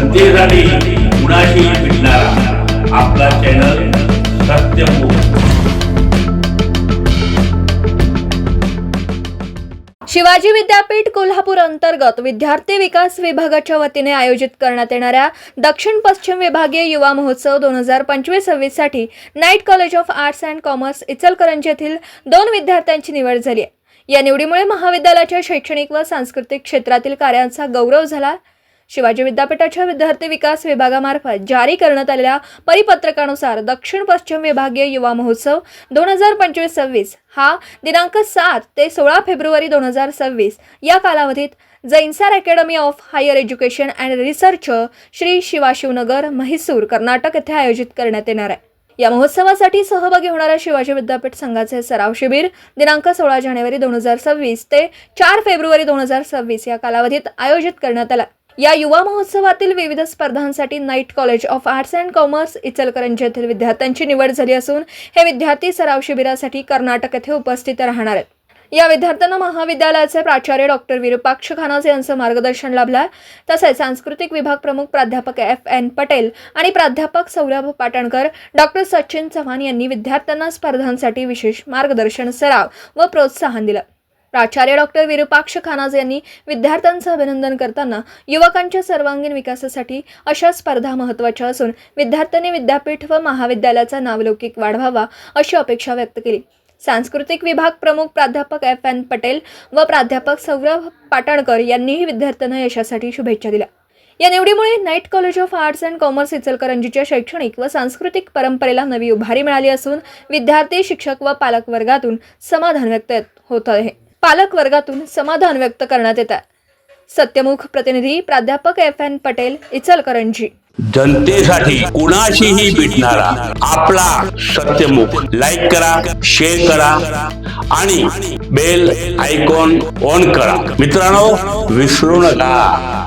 जनतेसाठी कुणाशी भेटणारा? आपला चॅनल शिवाजी विद्यापीठ कोल्हापूर अंतर्गत विद्यार्थी विकास विभागाच्या वतीने आयोजित करण्यात येणाऱ्या दक्षिण पश्चिम विभागीय युवा महोत्सव दोन हजार पंचवीस सव्वीससाठी night college of arts and commerce Ichalkaranji येथील दोन विद्यार्थ्यांची निवड झाली आहे. या निवडीमुळे महाविद्यालयाच्या शैक्षणिक व सांस्कृतिक क्षेत्रातील कार्यांचा गौरव झाला. शिवाजी विद्यापीठाच्या विद्यार्थी विकास विभागामार्फत जारी करण्यात आलेल्या परिपत्रकानुसार दक्षिण पश्चिम विभागीय युवा महोत्सव दोन हजार पंचवीस सव्वीस हा दिनांक सात ते सोळा फेब्रुवारी दोन हजार सव्वीस या कालावधीत जैनसार academy of higher education and research Shri शिवाशिवनगर Mysore Karnataka येथे आयोजित करण्यात येणार आहे. या महोत्सवासाठी सहभागी होणाऱ्या शिवाजी विद्यापीठ संघाचे सराव शिबिर दिनांक सोळा जानेवारी दोन हजार सव्वीस ते चार फेब्रुवारी दोन हजार सव्वीस या कालावधीत आयोजित करण्यात आला. या युवा महोत्सवातील विविध स्पर्धांसाठी night college of arts and commerce Ichalkaranji येथील विद्यार्थ्यांची निवड झाली असून हे विद्यार्थी सराव शिबिरासाठी कर्नाटक येथे उपस्थित राहणार आहेत. या विद्यार्थ्यांना महाविद्यालयाचे प्राचार्य डॉक्टर विरुपाक्ष खानाज यांचं मार्गदर्शन लाभलं तसेच सांस्कृतिक विभाग प्रमुख प्राध्यापक एफ. एन. पटेल आणि प्राध्यापक सौरभ पाटणकर डॉक्टर सचिन चव्हाण यांनी विद्यार्थ्यांना स्पर्धांसाठी विशेष मार्गदर्शन सराव व प्रोत्साहन दिलं. प्राचार्य डॉक्टर विरुपाक्ष खानाज यांनी विद्यार्थ्यांचं अभिनंदन करताना युवकांच्या सर्वांगीण विकासासाठी अशा स्पर्धा महत्त्वाच्या असून विद्यार्थ्यांनी विद्यापीठ व महाविद्यालयाचा नावलौकिक वाढवावा अशी अपेक्षा व्यक्त केली. सांस्कृतिक विभाग प्रमुख प्राध्यापक एफ एन पटेल व प्राध्यापक सौरभ पाटणकर यांनीही विद्यार्थ्यांना यशासाठी शुभेच्छा दिल्या. या निवडीमुळे night college of arts and commerce इचलकरंजीच्या शैक्षणिक व सांस्कृतिक परंपरेला नवी उभारी मिळाली असून विद्यार्थी शिक्षक व पालक वर्गातून समाधान व्यक्त होत आहे. पालक वर्गातून समाधान व्यक्त करण्यात येत आहे. सत्यमुख प्रतिनिधी प्राध्यापक एफ एन पटेल इचलकरंजी. जनतेसाठी कुणाशीही भेटणारा आपला सत्यमुख लाईक करा शेअर करा आणि बेल आयकॉन ऑन करा. मित्रांनो विसरू नका.